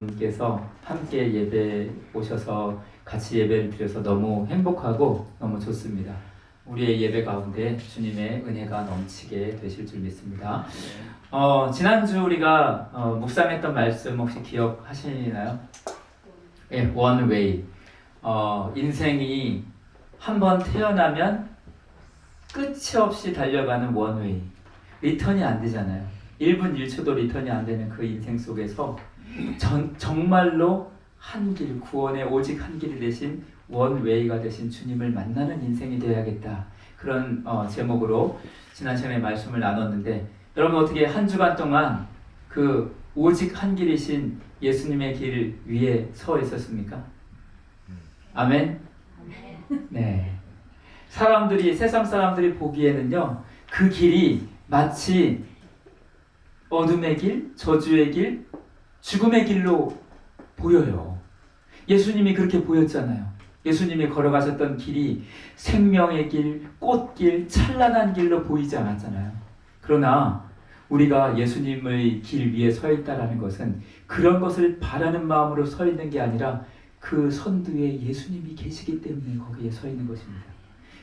분께서 함께 예배 오셔서 같이 예배를 드려서 너무 행복하고 너무 좋습니다. 우리의 예배 가운데 주님의 은혜가 넘치게 되실 줄 믿습니다. 어, 지난주 우리가 어, 묵상했던 말씀 혹시 기억하시나요? 예, one way. 어, 인생이 한 번 태어나면 끝이 없이 달려가는 way. 리턴이 안 되잖아요. 1분 1초도 리턴이 안 되는 그 인생 속에서 전, 정말로 한 길, 구원의 오직 한 길이 되신 원웨이가 되신 주님을 만나는 인생이 되어야겠다. 그런 어, 제목으로 지난 시간에 말씀을 나눴는데 여러분 어떻게 한 주간 동안 그 오직 한 길이신 예수님의 길 위에 서 있었습니까? 아멘? 네. 사람들이, 세상 사람들이 보기에는요, 그 길이 마치 어둠의 길, 저주의 길, 죽음의 길로 보여요. 예수님이 그렇게 보였잖아요. 예수님이 걸어가셨던 길이 생명의 길, 꽃길, 찬란한 길로 보이지 않았잖아요. 그러나 우리가 예수님의 길 위에 서 있다라는 것은 그런 것을 바라는 마음으로 서 있는 게 아니라 그 선두에 예수님이 계시기 때문에 거기에 서 있는 것입니다.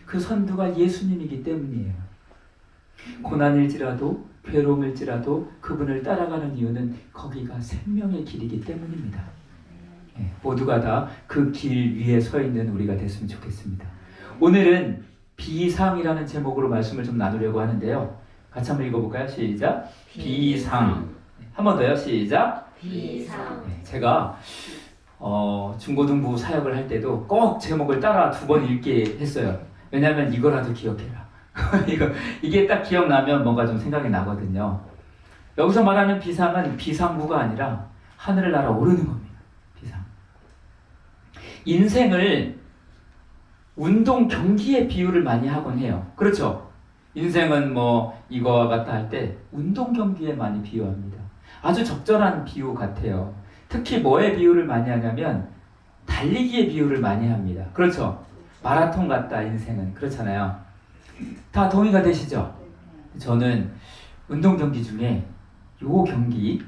그 선두가 예수님이기 때문이에요. 고난일지라도 괴로움일지라도 그분을 따라가는 이유는 거기가 생명의 길이기 때문입니다. 예, 모두가 다 그 길 위에 서 있는 우리가 됐으면 좋겠습니다. 오늘은 비상이라는 제목으로 말씀을 좀 나누려고 하는데요. 같이 한번 읽어볼까요? 시작. 비상. 한 번 더요. 시작. 비상 네, 제가 어, 중고등부 사역을 할 때도 꼭 제목을 따라 두 번 읽게 했어요. 왜냐하면 이거라도 기억해라. 이거 이게 딱 기억나면 뭔가 좀 생각이 나거든요. 여기서 말하는 비상은 비상구가 아니라 하늘을 날아 오르는 겁니다. 비상. 인생을 운동 경기에 비유를 많이 하곤 해요. 그렇죠? 인생은 뭐 이거와 같다 할 때 운동 경기에 많이 비유합니다. 아주 적절한 비유 같아요. 특히 뭐에 비유를 많이 하냐면 달리기에 비유를 많이 합니다. 그렇죠? 마라톤 같다 인생은 그렇잖아요. 다 동의가 되시죠? 저는 운동 경기 중에 요 경기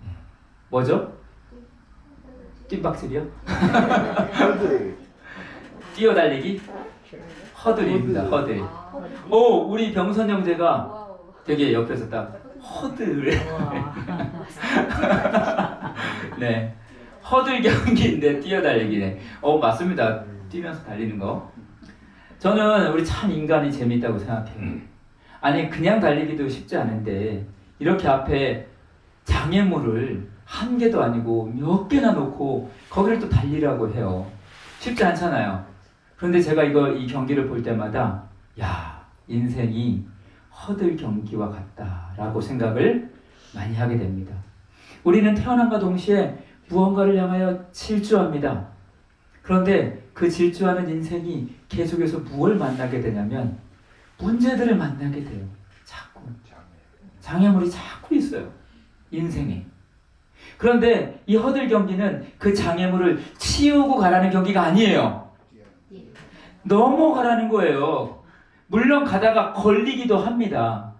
네, 뭐죠? 뜀박질이요? 뛰어달리기? 허들입니다. 허들. 오 우리 병선 형제가 되게 옆에서 딱 허들 네. 허들 경기인데 뛰어달리기네. 어, 맞습니다. 뛰면서 달리는 거. 저는 우리 참 인간이 재밌다고 생각해요. 아니, 그냥 달리기도 쉽지 않은데, 이렇게 앞에 장애물을 한 개도 아니고 몇 개나 놓고 거기를 또 달리라고 해요. 쉽지 않잖아요. 그런데 제가 이거, 이 경기를 볼 때마다, 야, 인생이 허들 경기와 같다라고 생각을 많이 하게 됩니다. 우리는 태어남과 동시에 무언가를 향하여 질주합니다. 그런데 그 질주하는 인생이 계속해서 무엇을 만나게 되냐면 문제들을 만나게 돼요. 자꾸 장애물이 자꾸 있어요. 인생에. 그런데 이 허들 경기는 그 장애물을 치우고 가라는 경기가 아니에요. 넘어가라는 거예요. 물론 가다가 걸리기도 합니다.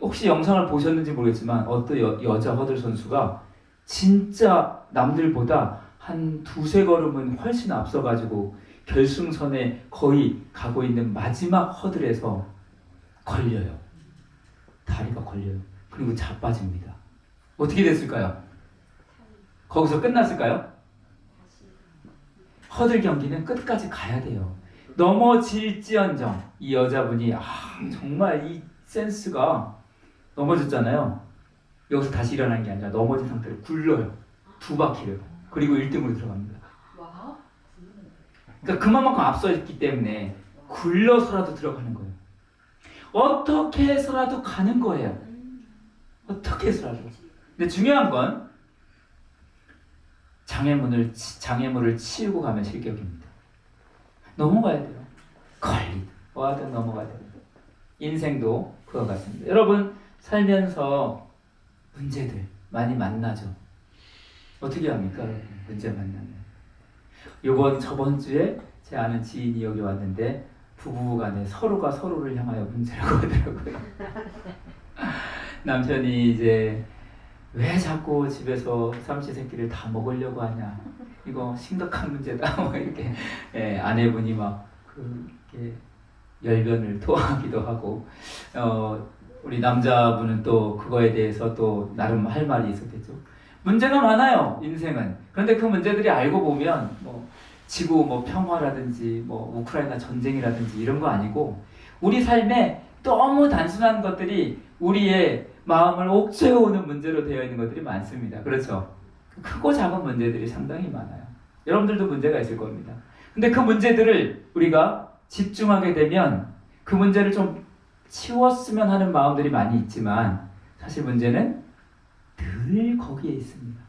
혹시 영상을 보셨는지 모르겠지만 어떤 여, 여자 허들 선수가 진짜 남들보다 한 두세 걸음은 훨씬 앞서가지고 결승선에 거의 가고 있는 마지막 허들에서 걸려요. 다리가 걸려요. 그리고 자빠집니다. 어떻게 됐을까요? 거기서 끝났을까요? 허들 경기는 끝까지 가야 돼요. 넘어질지언정 이 여자분이 아 정말 이 센스가 넘어졌잖아요. 여기서 다시 일어나는 게 아니라 넘어진 상태로 굴러요. 두 바퀴를. 그리고 1등으로 들어갑니다. 와 그러니까 그만큼 앞서 있기 때문에 굴러서라도 들어가는 거예요. 어떻게 해서라도 가는 거예요. 어떻게 해서라도. 근데 중요한 건 장애물을 치- 장애물을 치우고 가면 실격입니다. 넘어가야 돼요. 걸리 뭐하든 넘어가야 됩니다. 인생도 그와 같습니다. 여러분 살면서 문제들 많이 만나죠. 어떻게 합니까? 문제 만나면. 요번 저번 주에 제 아는 지인이 여기 왔는데 부부 간에 서로가 서로를 향하여 문제라고 하더라고요. 남편이 이제 왜 자꾸 집에서 삼시 세끼를 다 먹으려고 하냐? 이거 심각한 문제다. 뭐 이렇게 예, 아내분이 막 그렇게 열변을 토하기도 하고 어, 우리 남자분은 또 그거에 대해서 또 나름 할 말이 있었겠죠. 문제가 많아요 인생은. 그런데 그 문제들이 알고 보면 뭐 지구 뭐 평화라든지 뭐 우크라이나 전쟁이라든지 이런 거 아니고 우리 삶에 너무 단순한 것들이 우리의 마음을 옥죄어오는 문제로 되어 있는 것들이 많습니다. 그렇죠? 크고 작은 문제들이 상당히 많아요. 여러분들도 문제가 있을 겁니다. 근데 그 문제들을 우리가 집중하게 되면 그 문제를 좀 치웠으면 하는 마음들이 많이 있지만 사실 문제는 늘 거기에 있습니다.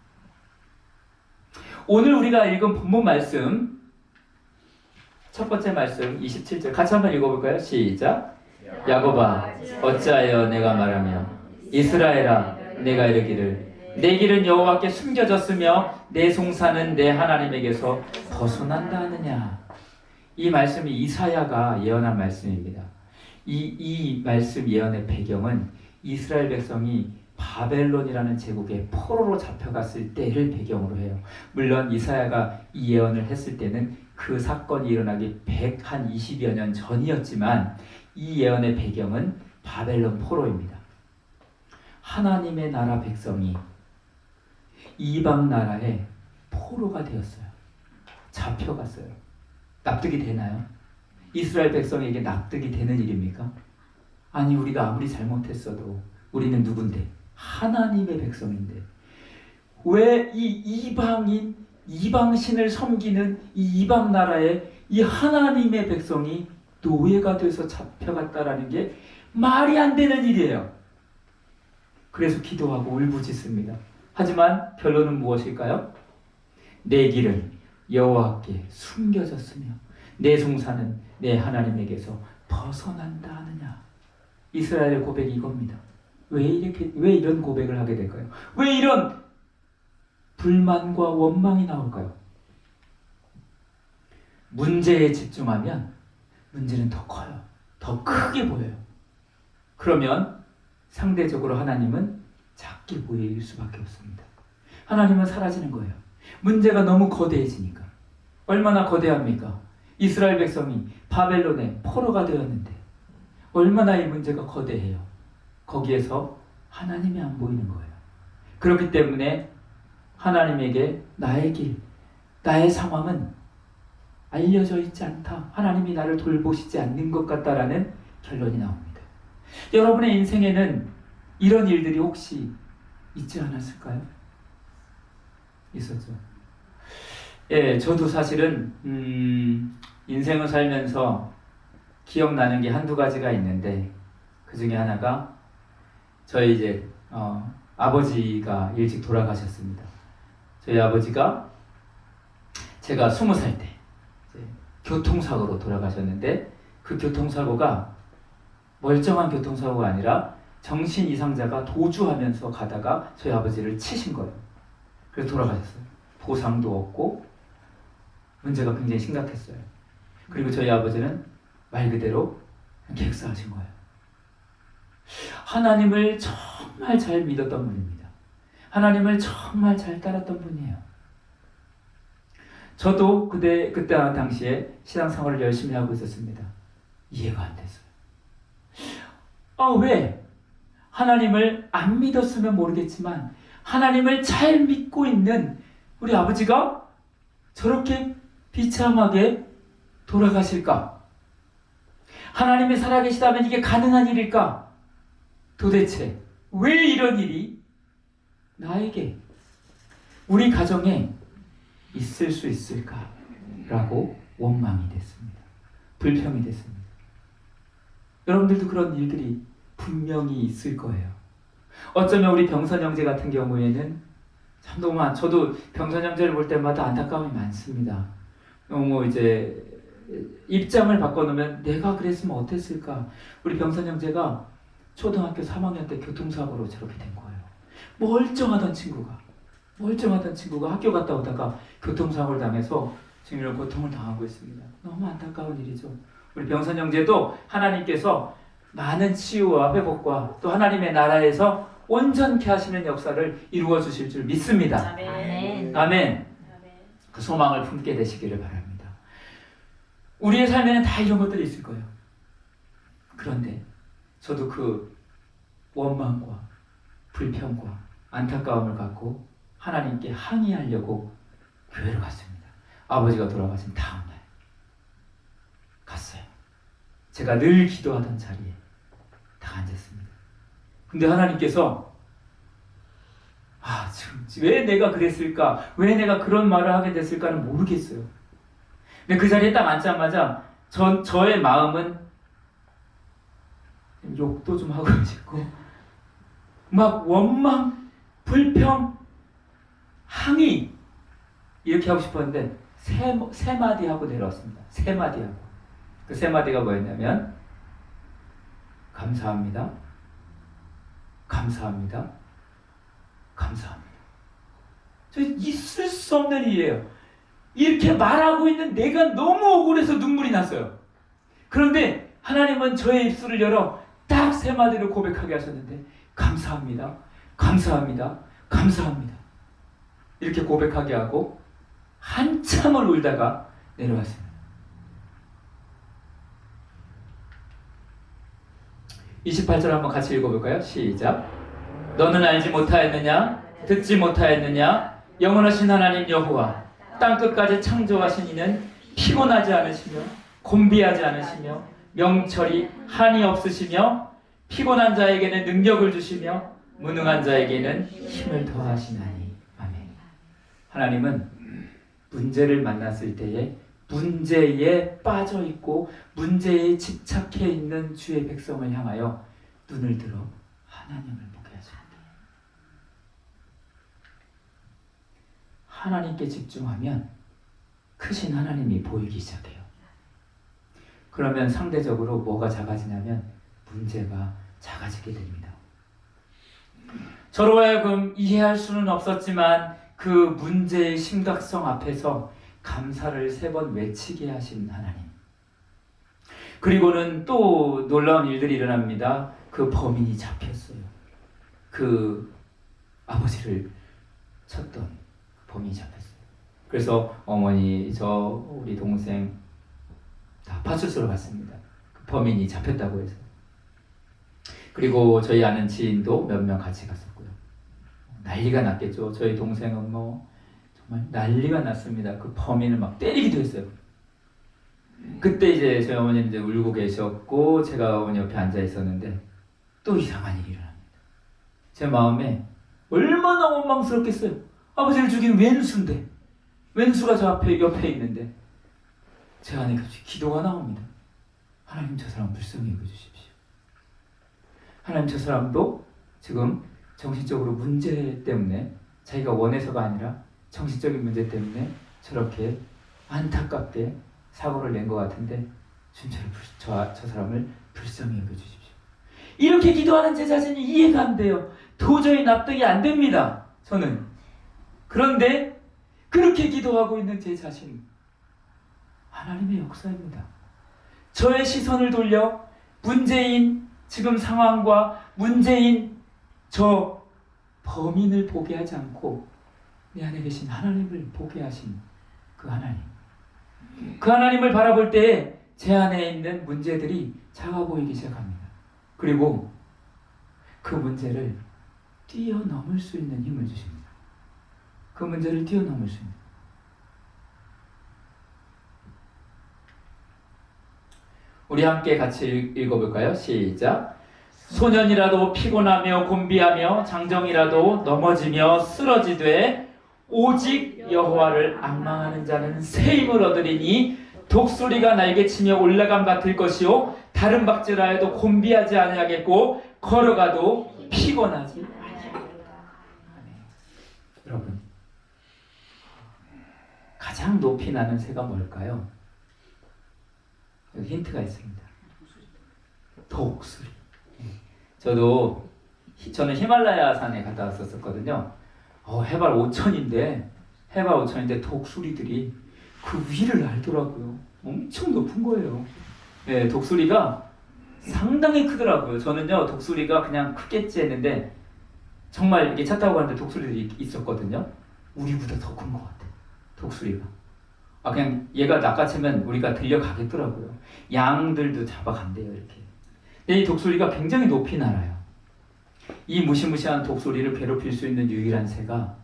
오늘 우리가 읽은 본문 말씀 첫 번째 말씀 27절 같이 한번 읽어볼까요? 시작. 야곱아 어찌하여 내가 말하며 이스라엘아 내가 이르기를 내 길은 여호와께 숨겨졌으며 내 송사는 내 하나님에게서 벗어난다 하느냐 이 말씀이 이사야가 예언한 말씀입니다 이, 이 말씀 예언의 배경은 이스라엘 백성이 바벨론이라는 제국의 포로로 잡혀갔을 때를 배경으로 해요 물론 이사야가 이 예언을 했을 때는 그 사건이 일어나기 120여 년 전이었지만 이 예언의 배경은 바벨론 포로입니다. 하나님의 나라 백성이 이방 나라의 포로가 되었어요. 잡혀갔어요. 납득이 되나요? 이스라엘 백성에게 납득이 되는 일입니까? 아니 우리가 아무리 잘못했어도 우리는 누군데? 하나님의 백성인데 왜 이 이방인 이방신을 섬기는 이 이방 나라의 이 하나님의 백성이 노예가 돼서 잡혀갔다라는 게 말이 안 되는 일이에요. 그래서 기도하고 울부짖습니다. 하지만 결론은 무엇일까요? 내 길은 여호와께 숨겨졌으며 내 송사는 내 하나님에게서 벗어난다 하느냐. 이스라엘의 고백이 이겁니다. 왜 이렇게 왜 이런 고백을 하게 될까요? 왜 이런 불만과 원망이 나올까요? 문제에 집중하면 문제는 더 커요. 더 크게 보여요. 그러면 상대적으로 하나님은 작게 보일 수밖에 없습니다. 하나님은 사라지는 거예요. 문제가 너무 거대해지니까. 얼마나 거대합니까? 이스라엘 백성이 바벨론의 포로가 되었는데 얼마나 이 문제가 거대해요. 거기에서 하나님이 안 보이는 거예요. 그렇기 때문에 하나님에게 나의 길, 나의 상황은 알려져 있지 않다. 하나님이 나를 돌보시지 않는 것 같다라는 결론이 나옵니다. 여러분의 인생에는 이런 일들이 혹시 있지 않았을까요? 있었죠. 예, 저도 사실은 음, 인생을 살면서 기억나는 게 한두 가지가 있는데 그 중에 하나가 저희 이제 어, 아버지가 일찍 돌아가셨습니다. 저희 아버지가 제가 스무 살 때 교통사고로 돌아가셨는데 그 교통사고가 멀쩡한 교통사고가 아니라 정신 이상자가 도주하면서 가다가 저희 아버지를 치신 거예요. 그래서 돌아가셨어요. 보상도 없고 문제가 굉장히 심각했어요. 그리고 저희 아버지는 말 그대로 객사하신 거예요. 하나님을 정말 잘 믿었던 분입니다. 하나님을 정말 잘 따랐던 분이에요. 저도 그때 그때 당시에 신앙생활을 열심히 하고 있었습니다. 이해가 안 됐어요. 아 왜? 하나님을 안 믿었으면 모르겠지만 하나님을 잘 믿고 있는 우리 아버지가 저렇게 비참하게 돌아가실까? 하나님이 살아계시다면 이게 가능한 일일까? 도대체 왜 이런 일이 나에게 우리 가정에 있을 수 있을까라고 원망이 됐습니다. 불평이 됐습니다. 여러분들도 그런 일들이 분명히 있을 거예요. 어쩌면 우리 병선 형제 같은 경우에는 참 너무 많. 저도 병선 형제를 볼 때마다 안타까움이 많습니다. 너무 이제 입장을 바꿔놓으면 내가 그랬으면 어땠을까? 우리 병선 형제가 초등학교 3학년 때 교통사고로 저렇게 된 거예요. 멀쩡하던 친구가 멀쩡하던 친구가 학교 갔다 오다가 교통사고를 당해서 지금 이런 고통을 당하고 있습니다. 너무 안타까운 일이죠. 우리 병선 형제도 하나님께서 많은 치유와 회복과 또 하나님의 나라에서 온전케 하시는 역사를 이루어 주실 줄 믿습니다. 아멘. 아멘. 그 소망을 품게 되시기를 바랍니다. 우리의 삶에는 다 이런 것들이 있을 거예요. 그런데 저도 그 원망과 불평과 안타까움을 갖고 하나님께 항의하려고 교회를 갔습니다. 아버지가 돌아가신 다음 날 갔어요. 제가 늘 기도하던 자리에 다 앉았습니다. 근데 하나님께서 아, 지금 왜 내가 그랬을까? 왜 내가 그런 말을 하게 됐을까는 모르겠어요. 근데 그 자리에 딱 앉자마자 전 저의 마음은 욕도 좀 하고 싶고 막 원망, 불평, 항의 이렇게 하고 싶었는데 세, 세 마디 하고 내려왔습니다. 세 마디 하고 그 세 마디가 뭐였냐면 감사합니다. 감사합니다. 감사합니다. 저 있을 수 없는 일이에요. 이렇게 말하고 있는 내가 너무 억울해서 눈물이 났어요. 그런데 하나님은 저의 입술을 열어 딱 세 마디를 고백하게 하셨는데 감사합니다. 감사합니다. 감사합니다. 이렇게 고백하게 하고 한참을 울다가 내려왔습니다. 28절 한번 같이 읽어볼까요? 시작. 너는 알지 못하였느냐? 듣지 못하였느냐? 영원하신 하나님 여호와 땅 끝까지 창조하신 이는 피곤하지 않으시며 곤비하지 않으시며 명철이 한이 없으시며 피곤한 자에게는 능력을 주시며 무능한 자에게는 힘을 더하시나니 아멘. 하나님은 문제를 만났을 때에 문제에 빠져 있고 문제에 집착해 있는 주의 백성을 향하여 눈을 들어 하나님을 보게 하십니다. 하나님께 집중하면 크신 하나님이 보이기 시작해요. 그러면 상대적으로 뭐가 작아지냐면 문제가 작아지게 됩니다. 저로 하여금 이해할 수는 없었지만 그 문제의 심각성 앞에서 감사를 세 번 외치게 하신 하나님. 그리고는 또 놀라운 일들이 일어납니다. 그 범인이 잡혔어요. 그 아버지를 쳤던 그 범인이 잡혔어요. 그래서 어머니, 저 우리 동생 다 파출소로 갔습니다. 그 범인이 잡혔다고 해서. 그리고 저희 아는 지인도 몇 명 같이 갔었고요. 난리가 났겠죠. 저희 동생은 뭐 정말 난리가 났습니다. 그 범인을 막 때리기도 했어요. 그때 이제 저희 어머니는 이제 울고 계셨고 제가 어머니 옆에 앉아 있었는데 또 이상한 일이 일어납니다. 제 마음에 얼마나 원망스럽겠어요. 아버지를 죽인 왼수인데 왼수가 저 앞에 옆에 있는데 제 안에 갑자기 기도가 나옵니다. 하나님 저 사람 불쌍히 여겨주십시오. 하나님 저 사람도 지금 정신적으로 문제 때문에 자기가 원해서가 아니라 정신적인 문제 때문에 저렇게 안타깝게 사고를 낸 것 같은데 주님 저, 저 사람을 불쌍히 여겨주십시오. 이렇게 기도하는 제 자신이 이해가 안 돼요. 도저히 납득이 안 됩니다. 저는. 그런데 그렇게 기도하고 있는 제 자신 하나님의 역사입니다. 저의 시선을 돌려 문제인 지금 상황과 문제인 저 범인을 보게 하지 않고 내 안에 계신 하나님을 보게 하신 그 하나님. 그 하나님을 바라볼 때에 제 안에 있는 문제들이 작아 보이기 시작합니다. 그리고 그 문제를 뛰어넘을 수 있는 힘을 주십니다. 그 문제를 뛰어넘을 수 있는. 우리 함께 같이 읽- 읽어볼까요? 시작. 소년이라도 피곤하며 곤비하며 장정이라도 넘어지며 쓰러지되 오직 여호와를 악망하는 자는 새 힘을 얻으리니 독수리가 날개 치며 올라감 같을 것이요 다른 박질하여도 곤비하지 아니하겠고 걸어가도 피곤하지 여러분 가장 높이 나는 새가 뭘까요? 힌트가 있습니다. 독수리. 예. 저도 히- 저는 히말라야 산에 갔다 왔었거든요. 어, 해발 5천인데 해발 5천인데 독수리들이 그 위를 날더라고요. 엄청 높은 거예요. 네, 독수리가 상당히 크더라고요. 저는요 독수리가 그냥 크겠지 했는데 정말 이게 차 타고 가는데 독수리들이 있었거든요. 우리보다 더 큰 것 같아. 독수리가. 아 그냥 얘가 낚아채면 우리가 들려가겠더라고요. 양들도 잡아간대요 이렇게. 근데 이 독수리가 굉장히 높이 날아요. 이 무시무시한 독수리를 괴롭힐 수 있는 유일한 새가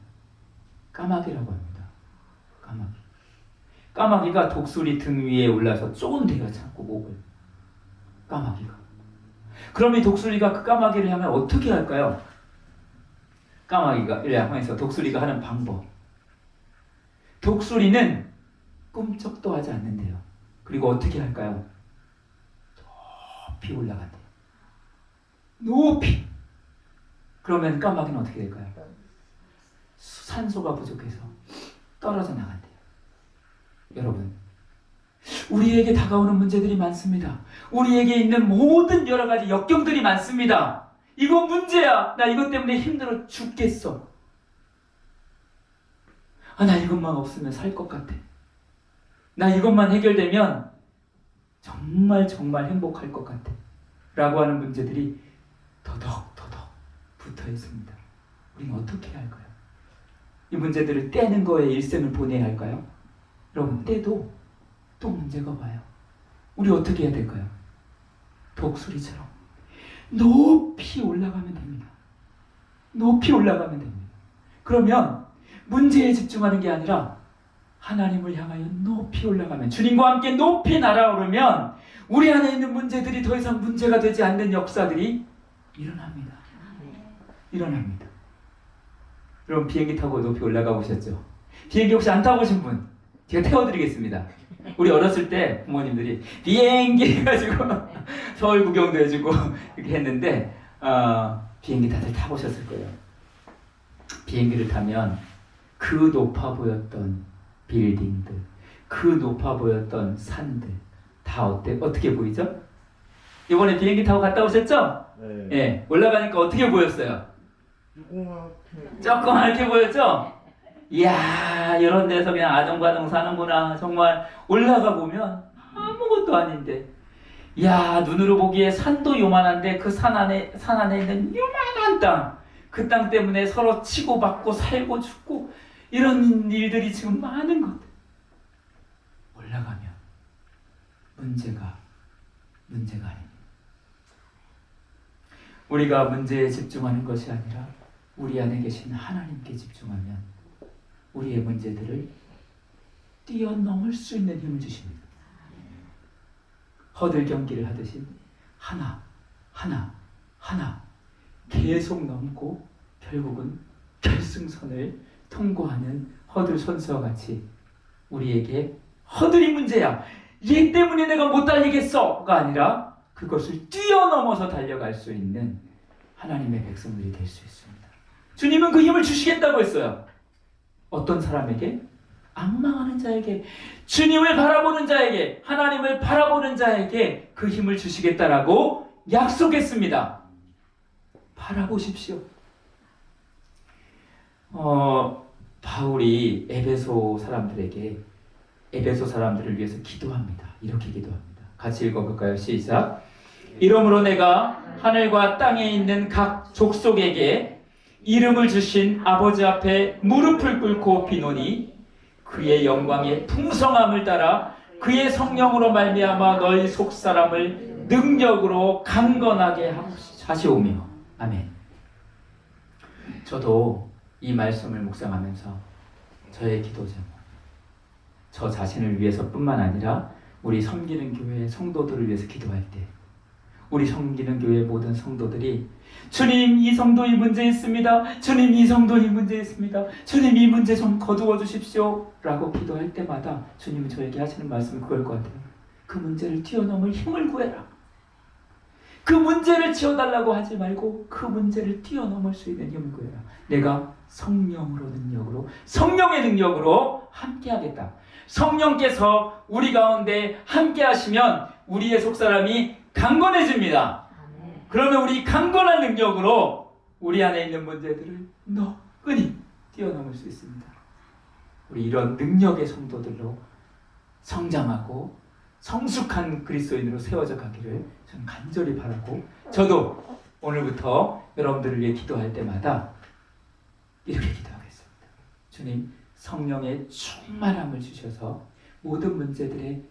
까마귀라고 합니다. 까마귀. 까마귀가 독수리 등 위에 올라서 쫀대요 자꾸 목을. 까마귀가. 그럼 이 독수리가 그 까마귀를 향해 어떻게 할까요? 까마귀가 향해서 독수리가 하는 방법. 독수리는 꿈쩍도 하지 않는데요. 그리고 어떻게 할까요? 높이 올라간대요. 높이. 그러면 까마귀는 어떻게 될까요? 산소가 부족해서 떨어져 나간대요. 여러분, 우리에게 다가오는 문제들이 많습니다. 우리에게 있는 모든 여러 가지 역경들이 많습니다. 이거 문제야. 나 이것 때문에 힘들어 죽겠어. 아, 나 이것만 없으면 살 것 같아. 나 이것만 해결되면 정말 정말 행복할 것 같아. 라고 하는 문제들이 더덕 더덕 붙어 있습니다. 우리는 어떻게 해야 할까요? 이 문제들을 떼는 거에 일생을 보내야 할까요? 여러분, 떼도 또 문제가 와요. 우리 어떻게 해야 될까요? 독수리처럼 높이 올라가면 됩니다. 높이 올라가면 됩니다. 그러면 문제에 집중하는 게 아니라 하나님을 향하여 높이 올라가면 주님과 함께 높이 날아오르면 우리 안에 있는 문제들이 더 이상 문제가 되지 않는 역사들이 일어납니다. 일어납니다. 여러분 비행기 타고 높이 올라가 보셨죠? 비행기 혹시 안 타보신 분 제가 태워드리겠습니다. 우리 어렸을 때 부모님들이 비행기 해가지고 서울 구경도 해주고 이렇게 했는데 어, 비행기 다들 타보셨을 거예요. 비행기를 타면 그 높아 보였던 빌딩들, 그 높아 보였던 산들 다 어때? 어떻게 보이죠? 이번에 비행기 타고 갔다 오셨죠? 네. 예, 올라가니까 어떻게 보였어요? 조그맣게 조그맣게 보였죠? 이야, 이런 데서 그냥 아동바동 사는구나. 정말 올라가 보면 아무것도 아닌데. 이야, 눈으로 보기에 산도 요만한데 그 산 안에, 산 안에 있는 요만한 땅. 그 땅 때문에 서로 치고받고 살고 죽고 이런 일들이 지금 많은 것. 올라가면 문제가, 문제가 아닙니다. 우리가 문제에 집중하는 것이 아니라 우리 안에 계신 하나님께 집중하면 우리의 문제들을 뛰어넘을 수 있는 힘을 주십니다. 허들 경기를 하듯이 하나, 하나, 하나 계속 넘고 결국은 결승선을 통과하는 허들 선수와 같이 우리에게 허들이 문제야. 얘 때문에 내가 못 달리겠어가 아니라 그것을 뛰어넘어서 달려갈 수 있는 하나님의 백성들이 될 수 있습니다. 주님은 그 힘을 주시겠다고 했어요. 어떤 사람에게? 악망하는 자에게, 주님을 바라보는 자에게, 하나님을 바라보는 자에게 그 힘을 주시겠다라고 약속했습니다. 바라보십시오. 어, 바울이 에베소 사람들에게 에베소 사람들을 위해서 기도합니다. 이렇게 기도합니다. 같이 읽어볼까요? 시작. 이러므로 내가 하늘과 땅에 있는 각 족속에게 이름을 주신 아버지 앞에 무릎을 꿇고 비노니 그의 영광의 풍성함을 따라 그의 성령으로 말미암아 너희 속 사람을 능력으로 강건하게 하시오며 아멘. 저도 이 말씀을 묵상하면서 저의 기도 제목, 저 자신을 위해서뿐만 아니라 우리 섬기는 교회 성도들을 위해서 기도할 때 우리 섬기는 교회 모든 성도들이 주님 이 성도 이 문제 있습니다. 주님 이 성도 이 문제 있습니다. 주님 이 문제 좀 거두어 주십시오. 라고 기도할 때마다 주님이 저에게 하시는 말씀이 그걸 것 같아요. 그 문제를 뛰어넘을 힘을 구해라. 그 문제를 지어달라고 하지 말고 그 문제를 뛰어넘을 수 있는 힘을 구해라. 내가 성령으로 능력으로 성령의 능력으로 함께하겠다. 성령께서 우리 가운데 함께하시면 우리의 속사람이 강건해집니다. 그러면 우리 강건한 능력으로 우리 안에 있는 문제들을 너끈히 뛰어넘을 수 있습니다. 우리 이런 능력의 성도들로 성장하고 성숙한 그리스도인으로 세워져 가기를 저는 간절히 바라고 저도 오늘부터 여러분들을 위해 기도할 때마다 이렇게 기도하겠습니다. 주님 성령의 충만함을 주셔서 모든 문제들에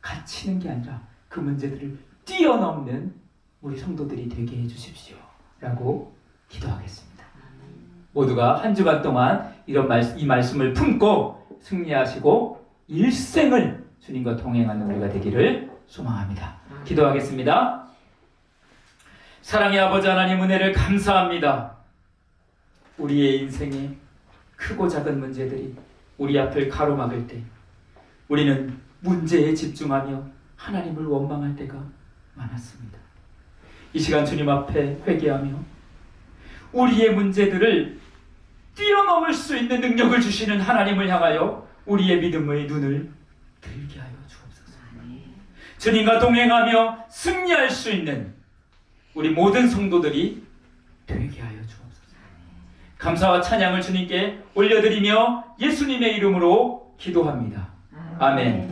갇히는 게 아니라 그 문제들을 뛰어넘는 우리 성도들이 되게 해주십시오. 라고 기도하겠습니다. 모두가 한 주간 동안 이런 말, 이 말씀을 품고 승리하시고 일생을 주님과 동행하는 우리가 되기를 소망합니다. 기도하겠습니다. 사랑의 아버지 하나님 은혜를 감사합니다. 우리의 인생에 크고 작은 문제들이 우리 앞을 가로막을 때 우리는 문제에 집중하며 하나님을 원망할 때가 많았습니다. 이 시간 주님 앞에 회개하며 우리의 문제들을 뛰어넘을 수 있는 능력을 주시는 하나님을 향하여 우리의 믿음의 눈을 들게 하여 주옵소서. 주님과 동행하며 승리할 수 있는 우리 모든 성도들이 되게 하여. 감사와 찬양을 주님께 올려드리며 예수님의 이름으로 기도합니다. 아멘.